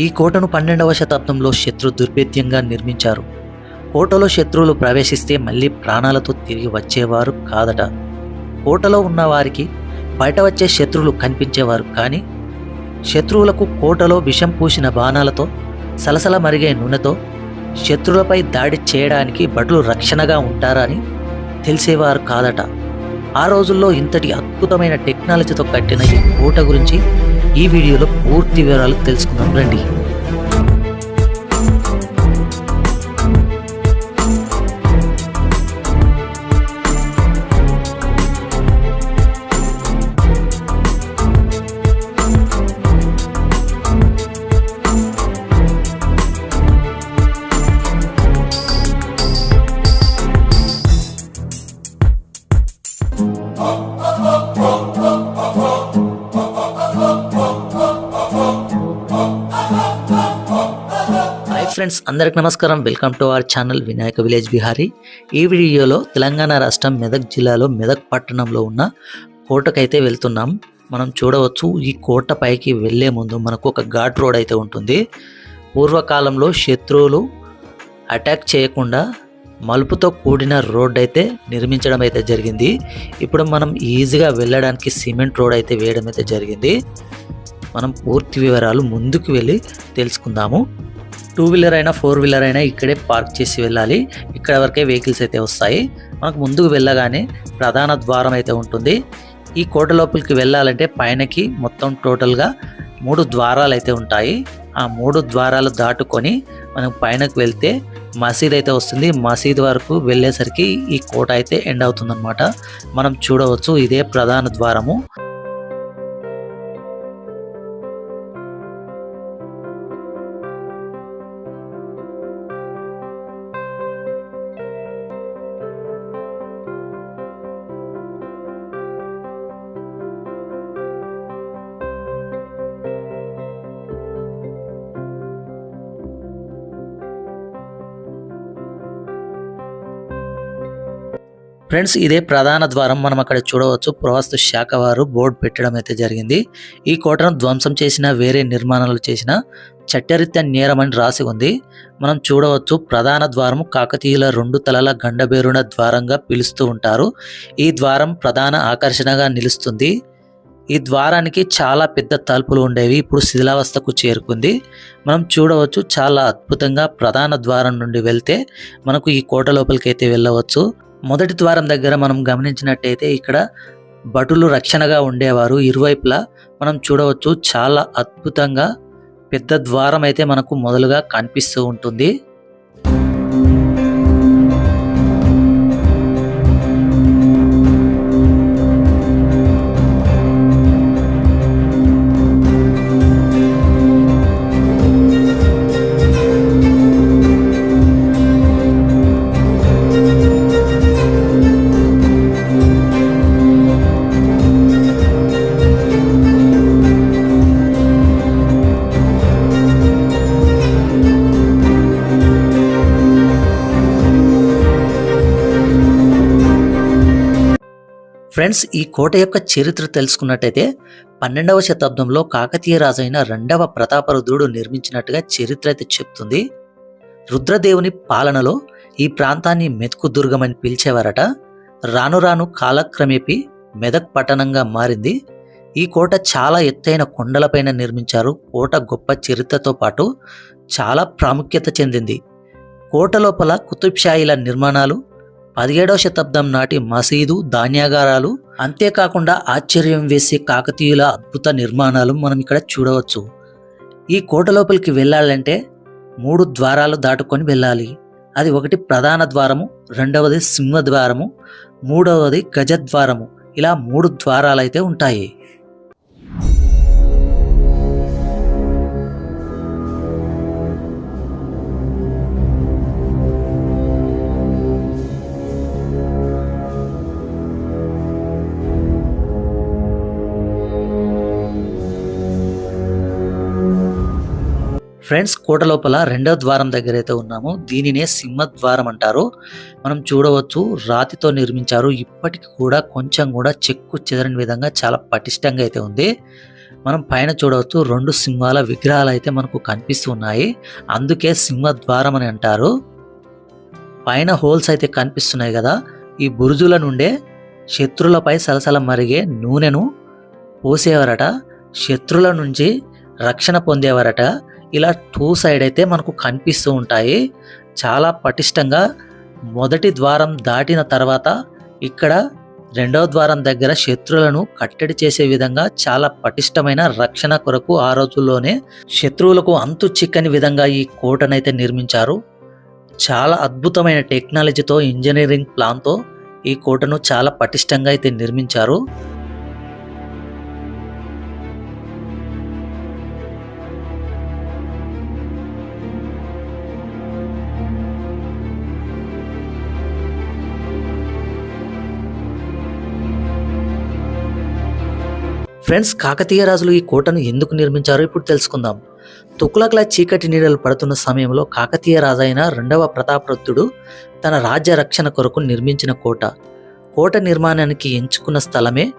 ఈ కోటను పన్నెండవ శతాబ్దంలో శత్రు దుర్భేద్యంగా నిర్మించారు. కోటలో శత్రువులు ప్రవేశిస్తే మళ్ళీ ప్రాణాలతో తిరిగి వచ్చేవారు కాదట. కోటలో ఉన్న వారికి బయట వచ్చే శత్రువులు కనిపించేవారు కానీ శత్రువులకు కోటలో విషం పూసిన బాణాలతో సలసల మరిగే నూనెతో శత్రువులపై దాడి చేయడానికి భటులు రక్షణగా ఉంటారని తెలిసేవారు కాదట. ఆ రోజుల్లో ఇంతటి అద్భుతమైన టెక్నాలజీతో కట్టిన ఈ కోట గురించి ఈ వీడియోలో పూర్తి వివరాలు తెలుసుకుందాం. రండి. ఫ్రెండ్స్ అందరికి నమస్కారం. Welcome to our channel Vinayaka village Bihari ఈ వీడియోలో తెలంగాణ రాష్ట్రం మెదక్ జిల్లాలో మెదక్ పట్టణంలో ఉన్న కోటకైతే వెళ్తున్నాం. మనం చూడవచ్చు ఈ కోట పైకి వెళ్ళే ముందు మనకు ఒక ఘాట్ రోడ్ అయితే ఉంటుంది. పూర్వకాలంలో శత్రువులు అటాక్ చేయకుండా మలుపుతో కూడిన రోడ్ అయితే నిర్మించడం అయితే జరిగింది. ఇప్పుడు మనం ఈజీగా వెళ్ళడానికి సిమెంట్ రోడ్ అయితే వేయడం అయితే జరిగింది. మనం పూర్తి వివరాలు ముందుకు వెళ్ళి తెలుసుకుందాము. టూ వీలర్ అయినా ఫోర్ వీలర్ అయినా ఇక్కడే పార్క్ చేసి వెళ్ళాలి. ఇక్కడ వరకే వెహికల్స్ అయితే వస్తాయి. మనకు ముందుకు వెళ్ళగానే ప్రధాన ద్వారం అయితే ఉంటుంది. ఈ కోట లోపలికి వెళ్ళాలంటే పైనకి మొత్తం టోటల్గా మూడు ద్వారాలు అయితే ఉంటాయి. ఆ మూడు ద్వారాలు దాటుకొని మనం పైనకు వెళ్తే మసీద్ అయితే వస్తుంది. మసీద్ వరకు వెళ్ళేసరికి ఈ కోట అయితే ఎండ్ అవుతుందన్నమాట. మనం చూడవచ్చు ఇదే ప్రధాన ద్వారము. ఫ్రెండ్స్ ఇదే ప్రధాన ద్వారం. మనం అక్కడ చూడవచ్చు. పురావస్తు శాఖ వారు బోర్డు పెట్టడం అయితే జరిగింది. ఈ కోటను ధ్వంసం చేసిన వేరే నిర్మాణాలు చేసిన చట్టరీత్యా నేరం అని రాసి ఉంది. మనం చూడవచ్చు ప్రధాన ద్వారము కాకతీయుల రెండు తలల గండబేరున ద్వారంగా పిలుస్తూ ఉంటారు. ఈ ద్వారం ప్రధాన ఆకర్షణగా నిలుస్తుంది. ఈ ద్వారానికి చాలా పెద్ద తలుపులు ఉండేవి. ఇప్పుడు శిథిలావస్థకు చేరుకుంది. మనం చూడవచ్చు చాలా అద్భుతంగా ప్రధాన ద్వారం నుండి వెళ్తే మనకు ఈ కోట లోపలికి అయితే వెళ్ళవచ్చు. మొదటి ద్వారం దగ్గర మనం గమనించినట్టయితే ఇక్కడ భటులు రక్షణగా ఉండేవారు. ఇరువైపులా మనం చూడవచ్చు చాలా అద్భుతంగా పెద్ద ద్వారం అయితే మనకు మొదలుగా కనిపిస్తూ ఉంటుంది. ఫ్రెండ్స్ ఈ కోట యొక్క చరిత్ర తెలుసుకున్నట్టయితే పన్నెండవ శతాబ్దంలో కాకతీయ రాజైన రెండవ ప్రతాపరుద్రుడు నిర్మించినట్టుగా చరిత్ర అయితే చెప్తుంది. రుద్రదేవుని పాలనలో ఈ ప్రాంతాన్ని మెతుకు దుర్గమని పిలిచేవారట. రాను రాను కాలక్రమేపీ మెదక్ పట్టణంగా మారింది. ఈ కోట చాలా ఎత్తైన కొండలపైన నిర్మించారు. కోట గొప్ప చరిత్రతో పాటు చాలా ప్రాముఖ్యత చెందింది. కోట లోపల కుతుబ్షాయిల నిర్మాణాలు పదిహేడవ శతాబ్దం నాటి మసీదు ధాన్యాగారాలు అంతేకాకుండా ఆశ్చర్యం వేసే కాకతీయుల అద్భుత నిర్మాణాలు మనం ఇక్కడ చూడవచ్చు. ఈ కోట లోపలికి వెళ్ళాలంటే మూడు ద్వారాలు దాటుకొని వెళ్ళాలి. అది ఒకటి ప్రధాన ద్వారము రెండవది సింహద్వారము మూడవది గజద్వారము. ఇలా మూడు ద్వారాలు అయితే ఉంటాయి. ఫ్రెండ్స్ కోట లోపల రెండవ ద్వారం దగ్గర అయితే ఉన్నాము. దీనినే సింహద్వారం అంటారు. మనం చూడవచ్చు రాతితో నిర్మించారు. ఇప్పటికి కూడా కొంచెం కూడా చెక్కు చెదరని విధంగా చాలా పటిష్టంగా అయితే ఉంది. మనం పైన చూడవచ్చు రెండు సింహాల విగ్రహాలు అయితే మనకు కనిపిస్తున్నాయి అందుకే సింహద్వారం అని అంటారు. పైన హోల్స్ అయితే కనిపిస్తున్నాయి కదా. ఈ బురుజుల నుండే శత్రులపై సలసల మరిగే నూనెను పోసేవారట. శత్రుల నుంచి రక్షణ పొందేవారట. ఇలా టూ సైడ్ అయితే మనకు కనిపిస్తూ ఉంటాయి. చాలా పటిష్టంగా మొదటి ద్వారం దాటిన తర్వాత ఇక్కడ రెండవ ద్వారం దగ్గర శత్రువులను కట్టడి చేసే విధంగా చాలా పటిష్టమైన రక్షణ కొరకు ఆ రోజుల్లోనే శత్రువులకు అంతు చిక్కని విధంగా ఈ కోటనైతే నిర్మించారు. చాలా అద్భుతమైన టెక్నాలజీతో ఇంజనీరింగ్ ప్లాన్తో ఈ కోటను చాలా పటిష్టంగా అయితే నిర్మించారు. ఫ్రెండ్స్ కాకతీయ రాజులు ఈ కోటను ఎందుకు నిర్మించారో ఇప్పుడు తెలుసుకుందాం. తుకులకల చీకటి నీడలు పడుతున్న సమయంలో కాకతీయ రాజైన రెండవ ప్రతాపరుద్రుడు తన రాజ్య రక్షణ కొరకు నిర్మించిన కోట. కోట నిర్మాణానికి ఎంచుకున్న స్థలమే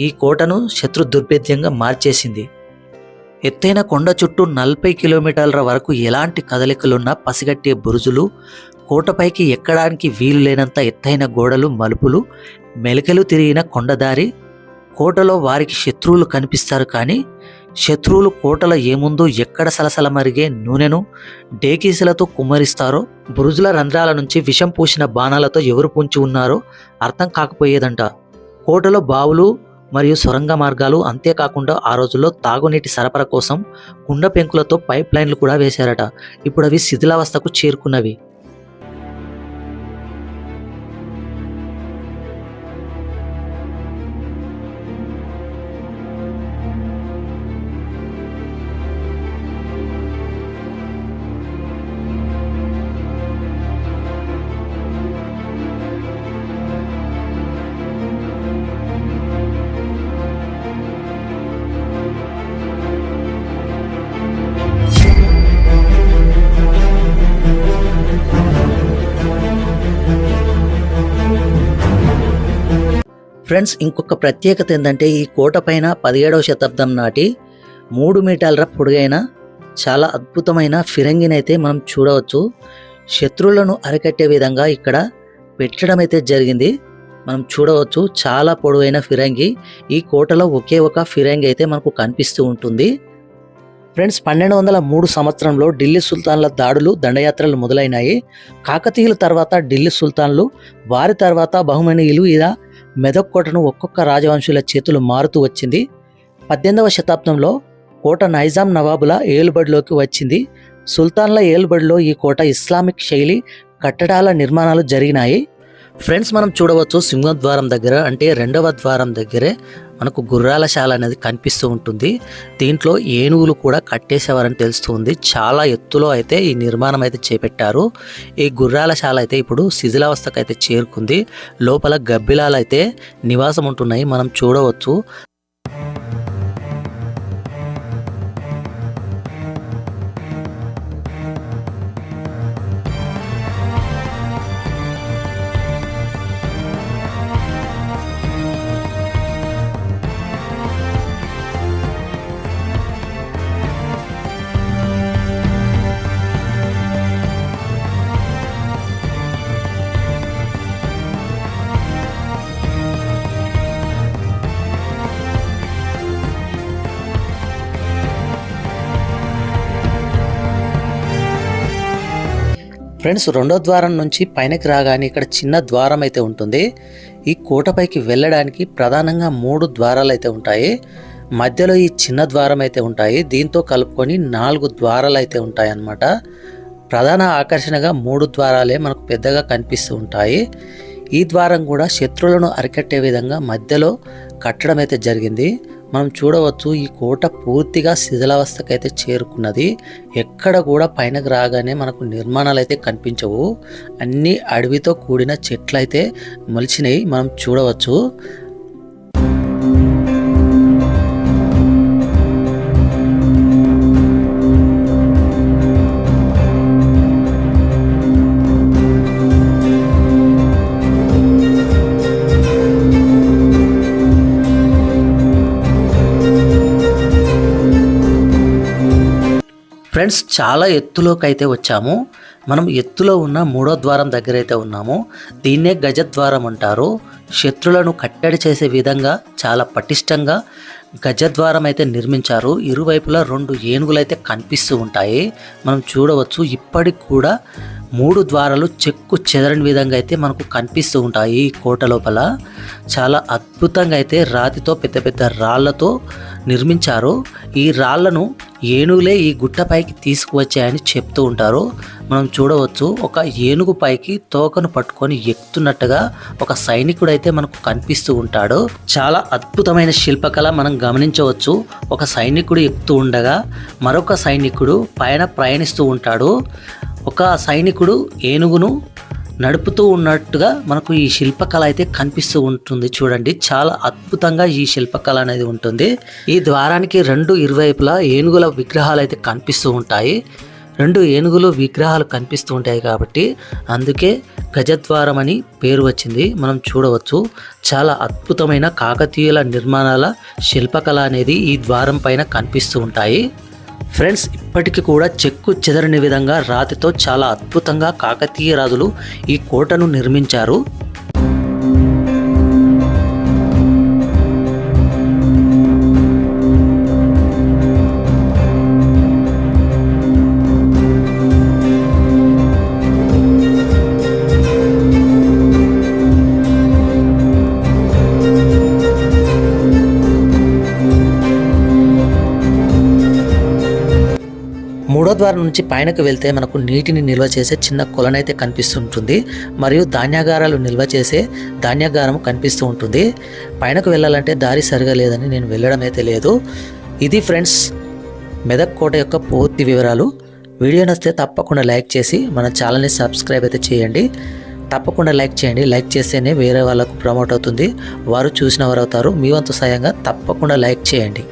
ఈ కోటను శత్రు దుర్భేద్యంగా మార్చేసింది. ఎత్తైన కొండ చుట్టూ నలభై కిలోమీటర్ల వరకు ఎలాంటి కదలికలున్నా పసిగట్టే బురుజులు కోటపైకి ఎక్కడానికి వీలు లేనంత ఎత్తైన గోడలు మలుపులు మెలికలు తిరిగిన కొండదారి కోటలో వారికి శత్రువులు కనిపిస్తారు కానీ శత్రువులు కోటల ఏముందో ఎక్కడ సలసల మరిగే నూనెను డేకీసులతో కుమ్మరిస్తారో బురుజుల రంధ్రాల నుంచి విషం పూసిన బాణాలతో ఎవరు పొంచి ఉన్నారో అర్థం కాకపోయేదంట. కోటలో బావులు మరియు సొరంగ మార్గాలు అంతేకాకుండా ఆ రోజుల్లో తాగునీటి సరఫరా కోసం కుండ పెంకులతో పైప్ లైన్లు కూడా వేశారట. ఇప్పుడు అవి శిథిలావస్థకు చేరుకున్నవి. ఫ్రెండ్స్ ఇంకొక ప్రత్యేకత ఏంటంటే ఈ కోట పైన పదిహేడవ శతాబ్దం నాటి మూడు మీటర్ల పొడుగైన చాలా అద్భుతమైన ఫిరంగిని అయితే మనం చూడవచ్చు. శత్రువులను అరికట్టే విధంగా ఇక్కడ పెట్టడం అయితే జరిగింది. మనం చూడవచ్చు చాలా పొడవైన ఫిరంగి. ఈ కోటలో ఒకే ఒక ఫిరంగి అయితే మనకు కనిపిస్తూ ఉంటుంది. ఫ్రెండ్స్ పన్నెండు వందల మూడు సంవత్సరంలో ఢిల్లీ సుల్తాన్ల దాడులు దండయాత్రలు మొదలైనాయి. కాకతీయుల తర్వాత ఢిల్లీ సుల్తాన్లు వారి తర్వాత బహుమనీయులు ఇలా మెదక్ కోటను ఒక్కొక్క రాజవంశుల చేతులు మారుతూ వచ్చింది. పద్దెనిమిదవ శతాబ్దంలో కోట నైజాం నవాబుల ఏలుబడిలోకి వచ్చింది. సుల్తాన్ల ఏలుబడిలో ఈ కోట ఇస్లామిక్ శైలి కట్టడాల నిర్మాణాలు జరిగినాయి. ఫ్రెండ్స్ మనం చూడవచ్చు సింహద్వారం దగ్గర అంటే రెండవ ద్వారం దగ్గరే మనకు గుర్రాల శాల అనేది కనిపిస్తూ ఉంటుంది. దీంట్లో ఏనుగులు కూడా కట్టేసేవారని తెలుస్తుంది. చాలా ఎత్తులో అయితే ఈ నిర్మాణం అయితే చేపట్టారు. ఈ గుర్రాల శాల అయితే ఇప్పుడు శిథిలావస్థకు అయితే చేరుకుంది. లోపల గబ్బిలాలు అయితే నివాసం ఉంటున్నాయి మనం చూడవచ్చు. ఫ్రెండ్స్ రెండో ద్వారం నుంచి పైనకి రాగానే ఇక్కడ చిన్న ద్వారం అయితే ఉంటుంది. ఈ కోటపైకి వెళ్ళడానికి ప్రధానంగా మూడు ద్వారాలు అయితే ఉంటాయి. మధ్యలో ఈ చిన్న ద్వారం అయితే ఉంటాయి. దీంతో కలుపుకొని నాలుగు ద్వారాలు అయితే ఉంటాయి అన్నమాట. ప్రధాన ఆకర్షణగా మూడు ద్వారాలే మనకు పెద్దగా కనిపిస్తూ ఉంటాయి. ఈ ద్వారం కూడా శత్రువులను అరికట్టే విధంగా మధ్యలో కట్టడం అయితే జరిగింది. మనం చూడవచ్చు ఈ కోట పూర్తిగా శిథిలావస్థకైతే చేరుకున్నది. ఎక్కడ కూడా పైనకు రాగానే మనకు నిర్మాణాలు అయితే కనిపించవు. అన్ని అడవితో కూడిన చెట్లు అయితే మొలిచినాయి మనం చూడవచ్చు. ఫ్రెండ్స్ చాలా ఎత్తులోకి అయితే వచ్చాము. మనం ఎత్తులో ఉన్న మూడో ద్వారం దగ్గర అయితే ఉన్నాము. దీన్నే గజద్వారం అంటారు. శత్రులను కట్టడి చేసే విధంగా చాలా పటిష్టంగా గజద్వారం అయితే నిర్మించారు. ఇరువైపులా రెండు ఏనుగులు అయితే కనిపిస్తూ ఉంటాయి. మనం చూడవచ్చు ఇప్పటికి కూడా మూడు ద్వారాలు చెక్కు చెదరని విధంగా అయితే మనకు కనిపిస్తూ ఉంటాయి ఈ కోట లోపల. చాలా అద్భుతంగా అయితే రాతితో పెద్ద పెద్ద రాళ్ళతో నిర్మించారు ఈ రాళ్ళను ఏనుగులే ఈ గుట్టపైకి తీసుకువచ్చాయని చెప్తూ ఉంటారు మనం చూడవచ్చు ఒక ఏనుగు పైకి తోకను పట్టుకొని ఎక్కుతున్నట్టుగా ఒక సైనికుడు అయితే మనకు కనిపిస్తూ ఉంటాడు. చాలా అద్భుతమైన శిల్పకళ మనం గమనించవచ్చు. ఒక సైనికుడు ఎక్కుతూ ఉండగా మరొక సైనికుడు పైన ప్రయాణిస్తూ ఉంటాడు. ఒక సైనికుడు ఏనుగును నడుపుతూ ఉన్నట్టుగా మనకు ఈ శిల్పకళ అయితే కనిపిస్తూ ఉంటుంది. చూడండి చాలా అద్భుతంగా ఈ శిల్పకళ అనేది ఉంటుంది. ఈ ద్వారానికి రెండు ఇరువైపులా ఏనుగుల విగ్రహాలు అయితే కనిపిస్తూ ఉంటాయి. రెండు ఏనుగులు విగ్రహాలు కనిపిస్తూ ఉంటాయి కాబట్టి అందుకే గజద్వారం అని పేరు వచ్చింది. మనం చూడవచ్చు చాలా అద్భుతమైన కాకతీయుల నిర్మాణాల శిల్పకళ అనేది ఈ ద్వారం పైన కనిపిస్తూ ఉంటాయి. ఫ్రెండ్స్ ఇప్పటికీ కూడా చెక్కు చెదరని విధంగా రాతితో చాలా అద్భుతంగా కాకతీయ రాజులు ఈ కోటను నిర్మించారు. మూడో ద్వారం నుంచి పైనకు వెళ్తే మనకు నీటిని నిల్వ చేసే చిన్న కొలనైతే కనిపిస్తుంటుంది. మరియు ధాన్యాగారాలు నిల్వ చేసే ధాన్యాగారం కనిపిస్తూ ఉంటుంది. పైనకు వెళ్ళాలంటే దారి సరిగా లేదని నేను వెళ్ళడం అయితే లేదు. ఇది ఫ్రెండ్స్ మెదక్ కోట యొక్క పూర్తి వివరాలు. వీడియో నచ్చితే తప్పకుండా లైక్ చేసి మన ఛానల్ని సబ్స్క్రైబ్ అయితే చేయండి. తప్పకుండా లైక్ చేయండి. లైక్ చేస్తేనే వేరే వాళ్ళకు ప్రమోట్ అవుతుంది. వారు చూసిన వారు అవుతారు. మీ వంతు సాయంగా తప్పకుండా లైక్ చేయండి.